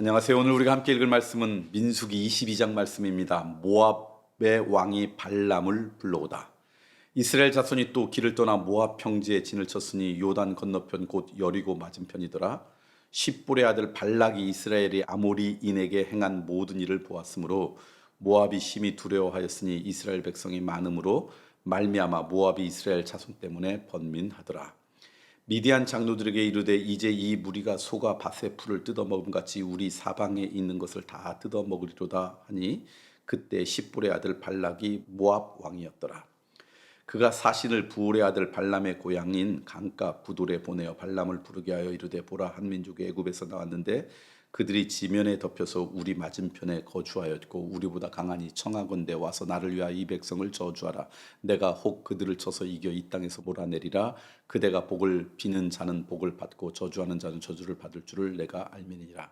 안녕하세요. 오늘 우리가 함께 읽을 말씀은 민수기 22장 말씀입니다. 모압의 왕이 발람을 불러오다. 이스라엘 자손이 또 길을 떠나 모압 평지에 진을 쳤으니 요단 건너편 곧 여리고 맞은편이더라. 십볼의 아들 발락이 이스라엘이 아모리인에게 행한 모든 일을 보았으므로 모압이 심히 두려워하였으니 이스라엘 백성이 많음으로 말미암아 모압이 이스라엘 자손 때문에 번민하더라. 미디안 장로들에게 이르되 이제 이 무리가 소가 밭의 풀을 뜯어먹음 같이 우리 사방에 있는 것을 다 뜯어먹으리로다 하니 그때 십볼의 아들 발락이 모압 왕이었더라. 그가 사신을 부올의 아들 발람의 고향인 강가 부돌에 보내어 발람을 부르게 하여 이르되 보라 한 민족이 애굽에서 나왔는데 그들이 지면에 덮여서 우리 맞은편에 거주하였고 우리보다 강하니 청하건대 와서 나를 위하여 이 백성을 저주하라. 내가 혹 그들을 쳐서 이겨 이 땅에서 몰아내리라. 그대가 복을 비는 자는 복을 받고 저주하는 자는 저주를 받을 줄을 내가 알미니라.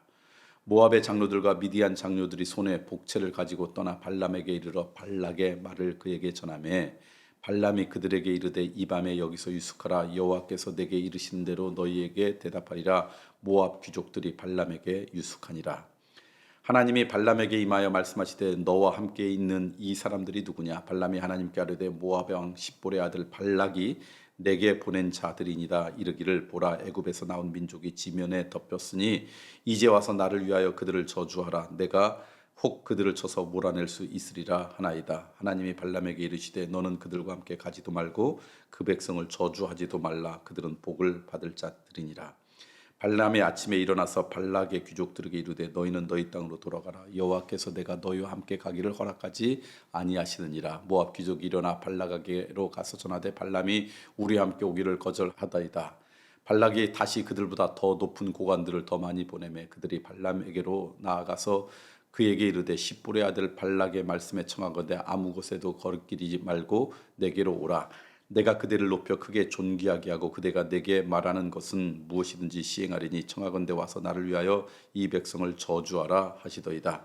모압의 장로들과 미디안 장로들이 손에 복채를 가지고 떠나 발람에게 이르러 발락의 말을 그에게 전하매 발람이 그들에게 이르되 이 밤에 여기서 유숙하라. 여호와께서 내게 이르신 대로 너희에게 대답하리라. 모압 귀족들이 발람에게 유숙하니라. 하나님이 발람에게 임하여 말씀하시되 너와 함께 있는 이 사람들이 누구냐? 발람이 하나님께 아뢰되 모압의 왕 십볼의 아들 발락이 내게 보낸 자들이니다 이르기를 보라 애굽에서 나온 민족이 지면에 덮였으니 이제 와서 나를 위하여 그들을 저주하라. 내가 혹 그들을 쳐서 몰아낼 수 있으리라 하나이다. 하나님이 발람에게 이르시되 너는 그들과 함께 가지도 말고 그 백성을 저주하지도 말라. 그들은 복을 받을 자들이니라. 발람이 아침에 일어나서 발락의 귀족들에게 이르되 너희는 너희 땅으로 돌아가라. 여호와께서 내가 너희와 함께 가기를 허락하지 아니하시느니라. 모압 귀족이 일어나 발락에게로 가서 전하되 발람이 우리와 함께 오기를 거절하다이다. 발락이 다시 그들보다 더 높은 고관들을 더 많이 보내매 그들이 발람에게로 나아가서 그에게 이르되 십볼의 아들 발락의 말씀에 청하건대 아무 곳에도 거르끼리지 말고 내게로 오라. 내가 그대를 높여 크게 존귀하게 하고 그대가 내게 말하는 것은 무엇이든지 시행하리니 청하건대 와서 나를 위하여 이 백성을 저주하라 하시더이다.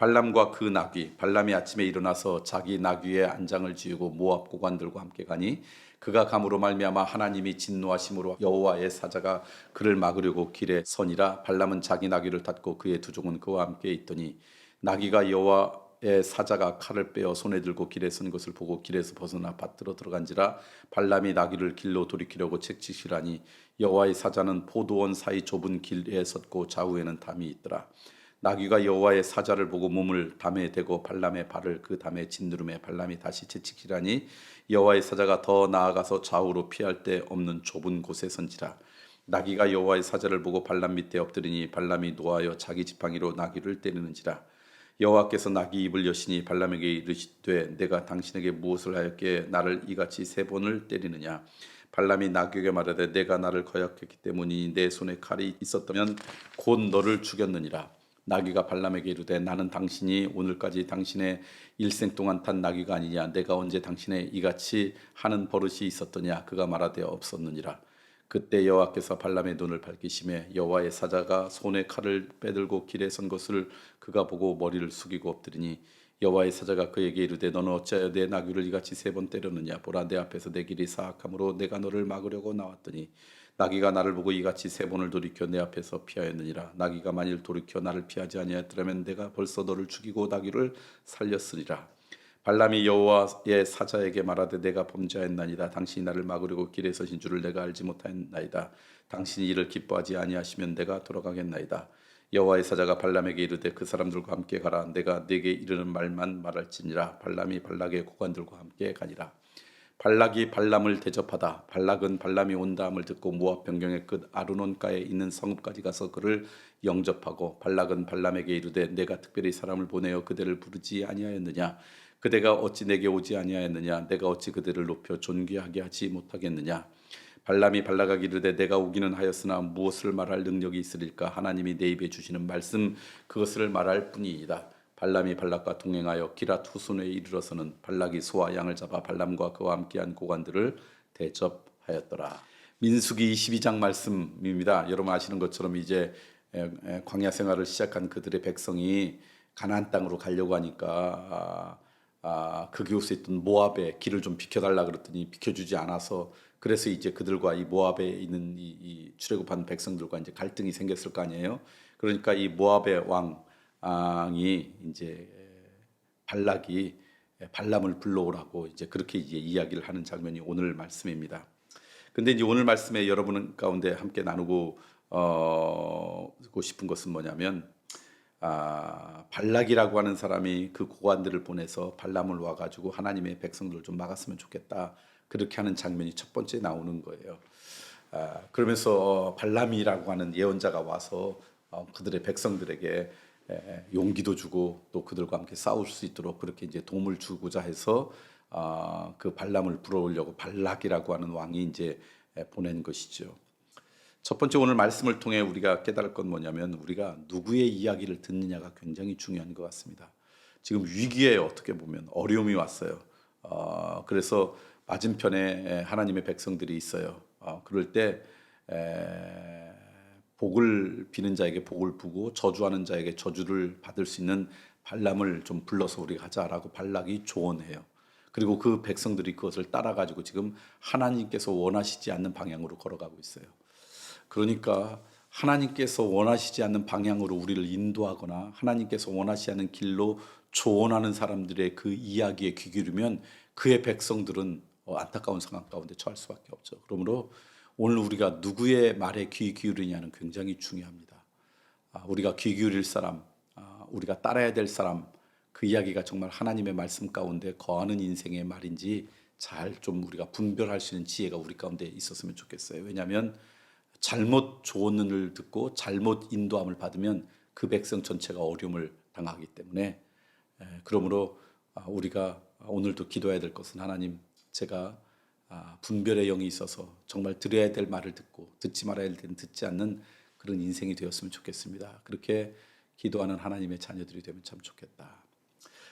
발람과 그 나귀 발람이 아침에 일어나서 자기 나귀의 안장을 지우고 모압 고관들과 함께 가니 그가 감으로 말미암아 하나님이 진노하심으로 여호와의 사자가 그를 막으려고 길에 서니라 발람은 자기 나귀를 탔고 그의 두 종은 그와 함께 있더니 나귀가 여호와의 사자가 칼을 빼어 손에 들고 길에 선 것을 보고 길에서 벗어나 밭으로 들어간지라 발람이 나귀를 길로 돌이키려고 책치시라니 여호와의 사자는 포도원 사이 좁은 길에 섰고 좌우에는 담이 있더라 나귀가 여호와의 사자를 보고 몸을 담에 대고 발람의 발을 그 담에 짓누름에 발람이 다시 채찍질하니 여호와의 사자가 더 나아가서 좌우로 피할 데 없는 좁은 곳에 선지라. 나귀가 여호와의 사자를 보고 발람 밑에 엎드리니 발람이 노하여 자기 지팡이로 나귀를 때리는지라. 여호와께서 나귀 입을 여시니 발람에게 이르시되 내가 당신에게 무엇을 하였기에 나를 이같이 세 번을 때리느냐? 발람이 나귀에게 말하되 내가 나를 거역했기 때문이니 내 손에 칼이 있었다면 곧 너를 죽였느니라 나귀가 발람에게 이르되 나는 당신이 오늘까지 당신의 일생 동안 탄 나귀가 아니냐. 내가 언제 당신의 이같이 하는 버릇이 있었더냐. 그가 말하되 없었느니라. 그때 여호와께서 발람의 눈을 밝히심에 여호와의 사자가 손에 칼을 빼들고 길에 선 것을 그가 보고 머리를 숙이고 엎드리니 여호와의 사자가 그에게 이르되 너는 어찌하여 내 나귀를 이같이 세 번 때렸느냐. 보라 내 앞에서 내 길이 사악함으로 내가 너를 막으려고 나왔더니 나귀가 나를 보고 이같이 세 번을 돌이켜 내 앞에서 피하였느니라. 나귀가 만일 돌이켜 나를 피하지 아니하였더라면 내가 벌써 너를 죽이고 나귀를 살렸으리라. 발람이 여호와의 사자에게 말하되 내가 범죄하였나이다. 당신이 나를 막으려고 길에 서신 줄을 내가 알지 못하였나이다. 당신이 이를 기뻐하지 아니하시면 내가 돌아가겠나이다. 여호와의 사자가 발람에게 이르되 그 사람들과 함께 가라. 내가 네게 이르는 말만 말할지니라. 발람이 발락의 고관들과 함께 가니라 발락이 발람을 대접하다. 발락은 발람이 온다함을 듣고 모압 변경의 끝 아르논가에 있는 성읍까지 가서 그를 영접하고 발락은 발람에게 이르되 내가 특별히 사람을 보내어 그대를 부르지 아니하였느냐? 그대가 어찌 내게 오지 아니하였느냐? 내가 어찌 그대를 높여 존귀하게 하지 못하겠느냐? 발람이 발락에게 이르되 내가 오기는 하였으나 무엇을 말할 능력이 있으리까? 하나님이 내 입에 주시는 말씀 그것을 말할 뿐이니이다 발람이 발락과 동행하여 기랏 후순에 이르러서는 발락이 소와 양을 잡아 발람과 그와 함께한 고관들을 대접하였더라. 민수기 22장 말씀입니다. 여러분 아시는 것처럼 이제 광야 생활을 시작한 그들의 백성이 가나안 땅으로 가려고 하니까 아, 아, 그 교수에 있던 모압의 길을 좀 비켜달라 그랬더니 비켜주지 않아서 그래서 이제 그들과 이 모압에 있는 이, 이 출애굽한 백성들과 이제 갈등이 생겼을 거 아니에요. 그러니까 이 모압의 왕 이 이제 발락이 발람을 불러오라고 이제 그렇게 이제 이야기를 하는 장면이 오늘 말씀입니다. 근데 이제 오늘 말씀에 여러분 가운데 함께 나누고 어, 고 싶은 것은 뭐냐면 아, 발락이라고 하는 사람이 그 고관들을 보내서 발람을 와가지고 하나님의 백성들을 좀 막았으면 좋겠다 그렇게 하는 장면이 첫 번째 나오는 거예요. 아, 그러면서 발람이라고 하는 예언자가 와서 어, 그들의 백성들에게 에, 용기도 주고 또 그들과 함께 싸울 수 있도록 그렇게 이제 도움을 주고자 해서 아, 그 발람을 불어오려고 발락이라고 하는 왕이 이제 에, 보낸 것이죠. 첫 번째 오늘 말씀을 통해 우리가 깨달을 건 뭐냐면 우리가 누구의 이야기를 듣느냐가 굉장히 중요한 것 같습니다. 지금 위기에 어떻게 보면 어려움이 왔어요. 어, 그래서 맞은편에 하나님의 백성들이 있어요. 어, 그럴 때 에, 복을 비는 자에게 복을 부고 저주하는 자에게 저주를 받을 수 있는 발람을 좀 불러서 우리가 하자라고 발락이 조언해요. 그리고 그 백성들이 그것을 따라 가지고 지금 하나님께서 원하시지 않는 방향으로 걸어가고 있어요. 그러니까 하나님께서 원하시지 않는 방향으로 우리를 인도하거나 하나님께서 원하시지 않는 길로 조언하는 사람들의 그 이야기에 귀 기울이면 그의 백성들은 어, 안타까운 상황 가운데 처할 수밖에 없죠. 그러므로 오늘 우리가 누구의 말에 귀 기울이냐는 굉장히 중요합니다. 아, 우리가 귀 기울일 사람, 아, 우리가 따라야 될 사람, 그 이야기가 정말 하나님의 말씀 가운데 거하는 인생의 말인지 잘 좀 우리가 분별할 수 있는 지혜가 우리 가운데 있었으면 좋겠어요. 왜냐하면 잘못 조언을 듣고 잘못 인도함을 받으면 그 백성 전체가 어려움을 당하기 때문에 에, 그러므로 아, 우리가 오늘도 기도해야 될 것은 하나님 제가 아, 분별의 영이 있어서 정말 들어야 될 말을 듣고 듣지 말아야 될 듣지 않는 그런 인생이 되었으면 좋겠습니다. 그렇게 기도하는 하나님의 자녀들이 되면 참 좋겠다.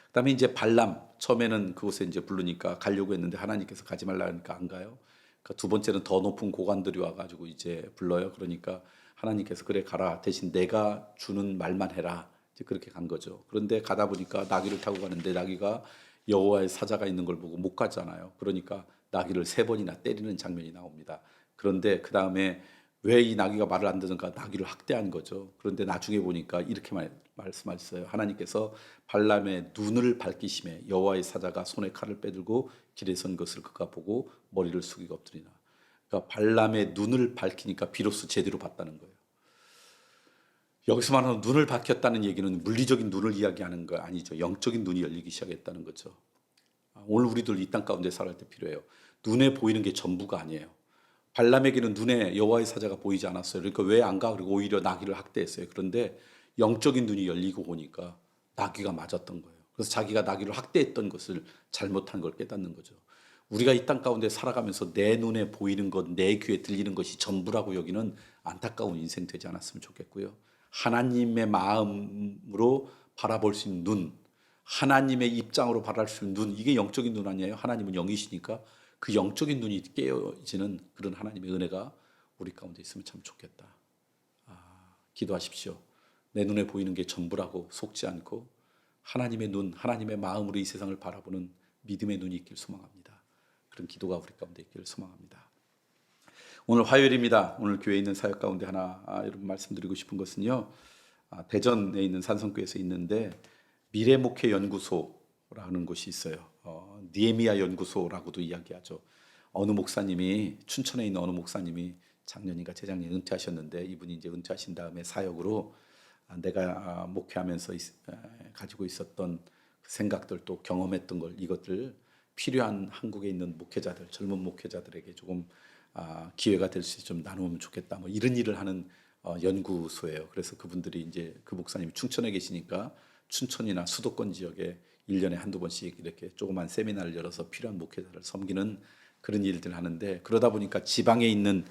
그다음에 이제 발람 처음에는 그곳에 이제 부르니까 가려고 했는데 하나님께서 가지 말라 하니까 안 가요. 그러니까 두 번째는 더 높은 고관들이 와가지고 이제 불러요. 그러니까 하나님께서 그래 가라 대신 내가 주는 말만 해라. 이제 그렇게 간 거죠. 그런데 가다 보니까 나귀를 타고 가는데 나귀가 여호와의 사자가 있는 걸 보고 못 가잖아요. 그러니까 나귀를 세 번이나 때리는 장면이 나옵니다. 그런데 그 다음에 왜 이 나귀가 말을 안 듣는가 나귀를 학대한 거죠. 그런데 나중에 보니까 이렇게 말, 말씀하셨어요. 하나님께서 발람의 눈을 밝히심에 여호와의 사자가 손에 칼을 빼들고 길에 선 것을 그가 보고 머리를 숙이고 엎드리나. 그러니까 발람의 눈을 밝히니까 비로소 제대로 봤다는 거예요. 여기서 말하는 눈을 밝혔다는 얘기는 물리적인 눈을 이야기하는 거 아니죠. 영적인 눈이 열리기 시작했다는 거죠. 아, 오늘 우리들 이 땅 가운데 살아갈 때 필요해요. 눈에 보이는 게 전부가 아니에요. 발람에게는 눈에 여호와의 사자가 보이지 않았어요. 그러니까 왜 안 가? 그리고 오히려 나귀를 학대했어요. 그런데 영적인 눈이 열리고 보니까 나귀가 맞았던 거예요. 그래서 자기가 나귀를 학대했던 것을 잘못한 걸 깨닫는 거죠. 우리가 이 땅 가운데 살아가면서 내 눈에 보이는 것, 내 귀에 들리는 것이 전부라고 여기는 안타까운 인생 되지 않았으면 좋겠고요. 하나님의 마음으로 바라볼 수 있는 눈, 하나님의 입장으로 바라볼 수 있는 눈, 이게 영적인 눈 아니에요? 하나님은 영이시니까 그 영적인 눈이 깨어지는 그런 하나님의 은혜가 우리 가운데 있으면 참 좋겠다. 아, 기도하십시오. 내 눈에 보이는 게 전부라고 속지 않고 하나님의 눈, 하나님의 마음으로 이 세상을 바라보는 믿음의 눈이 있길 소망합니다. 그런 기도가 우리 가운데 있기를 소망합니다. 오늘 화요일입니다. 오늘 교회에 있는 사역 가운데 하나 아, 여러분 말씀드리고 싶은 것은요. 아, 대전에 있는 산성교에서 있는데 미래 목회 연구소라는 곳이 있어요. 어, 니에미아 연구소라고도 이야기하죠. 어느 목사님이 춘천에 있는 어느 목사님이 작년인가 재작년 은퇴하셨는데 이분이 이제 은퇴하신 다음에 사역으로 아, 내가 아, 목회하면서 있, 아, 가지고 있었던 그 생각들 또 경험했던 걸 이것들 필요한 한국에 있는 목회자들 젊은 목회자들에게 조금 아, 기회가 될 수 있게 좀 나누면 좋겠다. 뭐 이런 일을 하는 어, 연구소예요. 그래서 그분들이 이제 그 목사님이 춘천에 계시니까 춘천이나 수도권 지역에 1년에 한두 번씩 이렇게 조그만 세미나를 열어서 필요한 목회자를 섬기는 그런 일들을 하는데 그러다 보니까 지방에 있는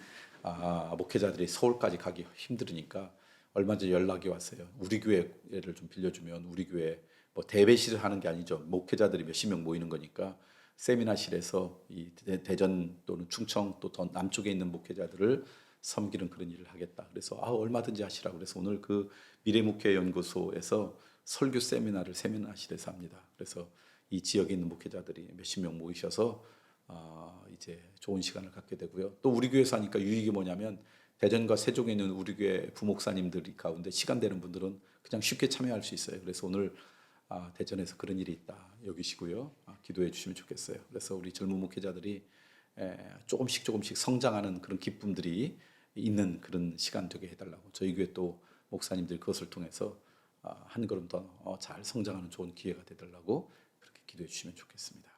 아, 목회자들이 서울까지 가기 힘들으니까 얼마 전에 연락이 왔어요. 우리 교회를 좀 빌려주면 우리 교회 뭐 대회실을 하는 게 아니죠. 목회자들이 몇십 명 모이는 거니까 세미나실에서 이 대- 대전 또는 충청 또 더 남쪽에 있는 목회자들을 섬기는 그런 일을 하겠다. 그래서 아 얼마든지 하시라고 그래서 오늘 그 미래목회 연구소에서 설교 세미나를 세미나실에서 합니다. 그래서 이 지역에 있는 목회자들이 몇십 명 모이셔서 아, 이제 좋은 시간을 갖게 되고요. 또 우리 교회에서 하니까 유익이 뭐냐면 대전과 세종에 있는 우리 교회 부목사님들이 가운데 시간 되는 분들은 그냥 쉽게 참여할 수 있어요. 그래서 오늘 아, 대전에서 그런 일이 있다 여기시고요. 아, 기도해 주시면 좋겠어요. 그래서 우리 젊은 목회자들이 에, 조금씩 조금씩 성장하는 그런 기쁨들이 있는 그런 시간 되게 해달라고 저희 교회 또 목사님들 그것을 통해서 아, 한 걸음 더 잘 성장하는 좋은 기회가 되달라고 그렇게 기도해 주시면 좋겠습니다.